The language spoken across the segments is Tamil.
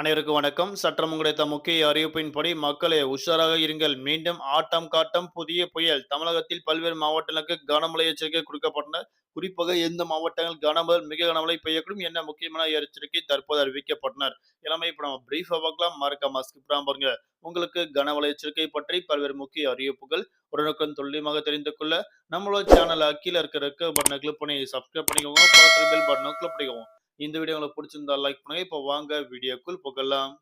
அனைவருக்கும் வணக்கம். சற்றம் கிடைத்த முக்கிய அறிவிப்பின்படி மக்களே உஷாராக இருங்கள். மீண்டும் ஆட்டம் காட்டம் புதிய புயல். தமிழகத்தில் பல்வேறு மாவட்டங்களுக்கு கனமழை எச்சரிக்கை கொடுக்கப்பட்டன. குறிப்பாக எந்த மாவட்டங்கள் கனமழை மிக கனமழை பெய்யக்கூடும் என்ன முக்கியமான எச்சரிக்கை தற்போது அறிவிக்கப்பட்டனர். எல்லாமே இப்போ நம்ம பிரீஃபா பார்க்கலாம். மறக்க மாஸ்க் பாருங்க. உங்களுக்கு கனமழை எச்சரிக்கை பற்றி பல்வேறு முக்கிய அறிவிப்புகள் உடனுக்குடன் துல்லியமாக தெரிந்து கொள்ள நம்மளோட சேனல் அக்கீழ இருக்கிற பட்டனை கிளிக் பண்ணி சப்ஸ்கிரைப் பண்ணிக்கோங்க. பக்கத்தில் பெல் பட்டனை கிளிக் பண்ணிக்கோங்க. இந்த வீடியோ உங்களுக்கு பிடிச்சிருந்தா லைக் பண்ணுங்க. இப்போ வாங்க வீடியோக்குள் போகலாம்.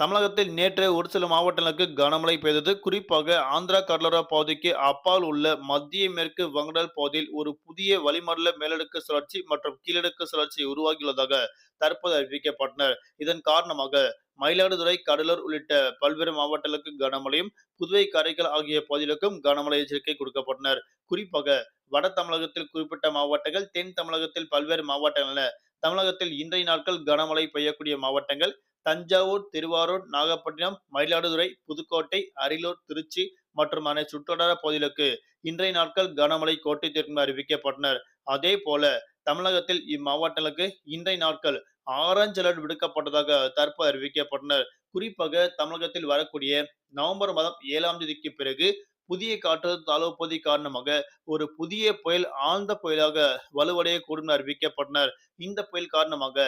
தமிழகத்தில் நேற்று ஒரு சில மாவட்டங்களுக்கு கனமழை பெய்தது. குறிப்பாக ஆந்திரா கடலோர பகுதிக்கு அப்பால் உள்ள மத்திய மேற்கு வங்கடல் பகுதியில் ஒரு புதிய வளிமண்டல மேலடுக்கு சுழற்சி மற்றும் கீழடுக்கு சுழற்சி உருவாகியுள்ளதாக தற்போது அறிவிக்கப்பட்டனர். இதன் காரணமாக மயிலாடுதுறை கடலூர் உள்ளிட்ட பல்வேறு மாவட்டங்களுக்கு கனமழையும் புதுவை காரைக்கால் ஆகிய பகுதிகளுக்கும் கனமழை எச்சரிக்கை கொடுக்கப்பட்டனர். குறிப்பாக வட தமிழகத்தில் குறிப்பிட்ட மாவட்டங்கள் தென் தமிழகத்தில் பல்வேறு மாவட்டங்கள் தமிழகத்தில் இன்றைய நாட்கள் கனமழை பெய்யக்கூடிய மாவட்டங்கள் தஞ்சாவூர் திருவாரூர் நாகப்பட்டினம் மயிலாடுதுறை புதுக்கோட்டை அரியலூர் திருச்சி மற்றும் அனை சுற்றுவட்டார பகுதிகளுக்கு இன்றைய நாட்கள் கனமழை கோட்டை அறிவிக்கப்பட்டனர். அதே போல தமிழகத்தில் இம்மாவட்டங்களுக்கு இன்றைய நாட்கள் ஆரஞ்சு அலர்ட் விடுக்கப்பட்டதாக தற்போது அறிவிக்கப்பட்டனர். குறிப்பாக தமிழகத்தில் வரக்கூடிய நவம்பர் மாதம் ஏழாம் தேதிக்கு பிறகு புதிய காற்று தாழ்வு பகுதி காரணமாக ஒரு புதிய புயல் ஆழ்ந்த புயலாக வலுவடையக்கூடும் அறிவிக்கப்பட்டனர். இந்த புயல் காரணமாக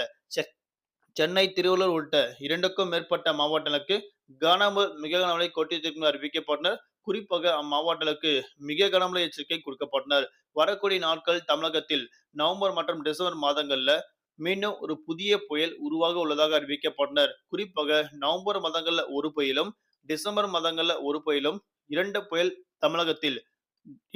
சென்னை திருவள்ளூர் உள்ளிட்ட இரண்டுக்கும் மேற்பட்ட மாவட்டங்களுக்கு கனமழை மிக கனமழை கொட்டியிருக்கும் அறிவிக்கப்பட்டனர். குறிப்பாக அம்மாவட்டங்களுக்கு மிக கனமழை எச்சரிக்கை கொடுக்கப்பட்டனர். வரக்கூடிய நாட்கள் தமிழகத்தில் நவம்பர் மற்றும் டிசம்பர் மாதங்கள்ல மீண்டும் ஒரு புதிய புயல் உருவாக உள்ளதாக அறிவிக்கப்பட்டனர். குறிப்பாக நவம்பர் மாதங்கள்ல ஒரு புயலும் டிசம்பர் மாதங்கள்ல ஒரு புயலும் இரண்டு புயல் தமிழகத்தில்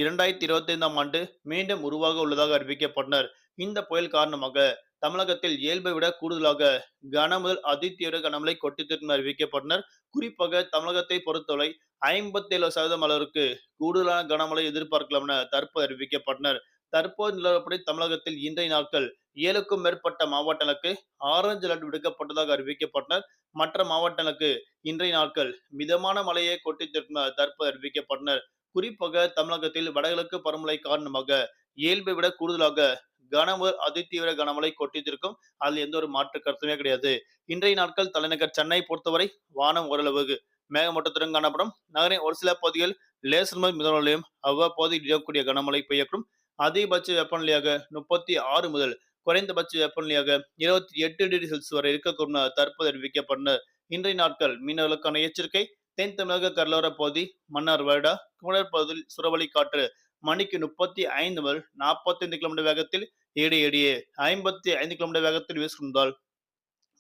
இரண்டாயிரத்தி இருபத்தி ஐந்தாம் ஆண்டு மீண்டும் உருவாக உள்ளதாக அறிவிக்கப்பட்டனர். இந்த புயல் காரணமாக தமிழகத்தில் இயல்பை விட கூடுதலாக கன முதல் அதிதீவிர கனமழை கொட்டித்திருக்கும் அறிவிக்கப்பட்டனர். குறிப்பாக தமிழகத்தை பொறுத்தவரை ஐம்பத்தி ஏழு சதவீதம் அளவிற்கு கூடுதலான கனமழை எதிர்பார்க்கலாம் என தற்போது அறிவிக்கப்பட்டனர். தற்போது நிலவரப்படி தமிழகத்தில் இன்றைய நாட்கள் ஏழுக்கும் மேற்பட்ட மாவட்டங்களுக்கு ஆரஞ்சு அலர்ட் விடுக்கப்பட்டதாக அறிவிக்கப்பட்டனர். மற்ற மாவட்டங்களுக்கு இன்றைய நாட்கள் மிதமான மழையை கொட்டித்திருக்கும் தற்போது அறிவிக்கப்பட்டனர். குறிப்பாக தமிழகத்தில் வடகிழக்கு பருமழை காரணமாக இயல்பை விட கூடுதலாக கனமழை அதிதீவிர கனமழை கொட்டித்திருக்கும். அதில் எந்த ஒரு மாற்று கருத்துமே கிடையாது. இன்றைய நாட்கள் தலைநகர் சென்னை பொறுத்தவரை வானம் ஓரளவுக்கு மேகமூட்டத்துடன் காணப்படும். நகரின் ஒரு சில பகுதிகள் லேசர் முதல் மிதமலையும் அவ்வப்போது இழக்கக்கூடிய கனமழை பெய்யக்கூடும். அதிகபட்ச வெப்பநிலையாக முப்பத்தி ஆறு முதல் குறைந்தபட்ச வெப்பநிலையாக இருபத்தி எட்டு டிகிரி செல்சியஸ் வரை இருக்கக்கூடும் தற்போது அறிவிக்கப்பட்ட இன்றைய நாட்கள் மீனவர்களுக்கான எச்சரிக்கை. தென் தமிழக கடலோர பகுதி மன்னார் வருடா குமரர் பகுதியில் சுரவழி காற்று மணிக்கு முப்பத்தி ஐந்து முதல் நாற்பத்தி ஐந்து கிலோமீட்டர் வேகத்தில் ஏடி ஏடியே ஐம்பத்தி ஐந்து கிலோமீட்டர் வேகத்தில் வீசுகின்றால்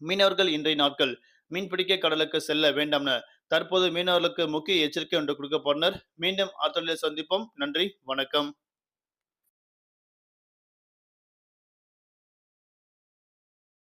மீனவர்கள் இன்றைய நாட்கள் மீன்பிடிக்க கடலுக்கு செல்ல வேண்டாம் தற்போது மீனவர்களுக்கு முக்கிய எச்சரிக்கை ஒன்று கொடுக்கப்பட்டனர் மீண்டும் ஆற்றலில் சந்திப்போம். நன்றி வணக்கம்.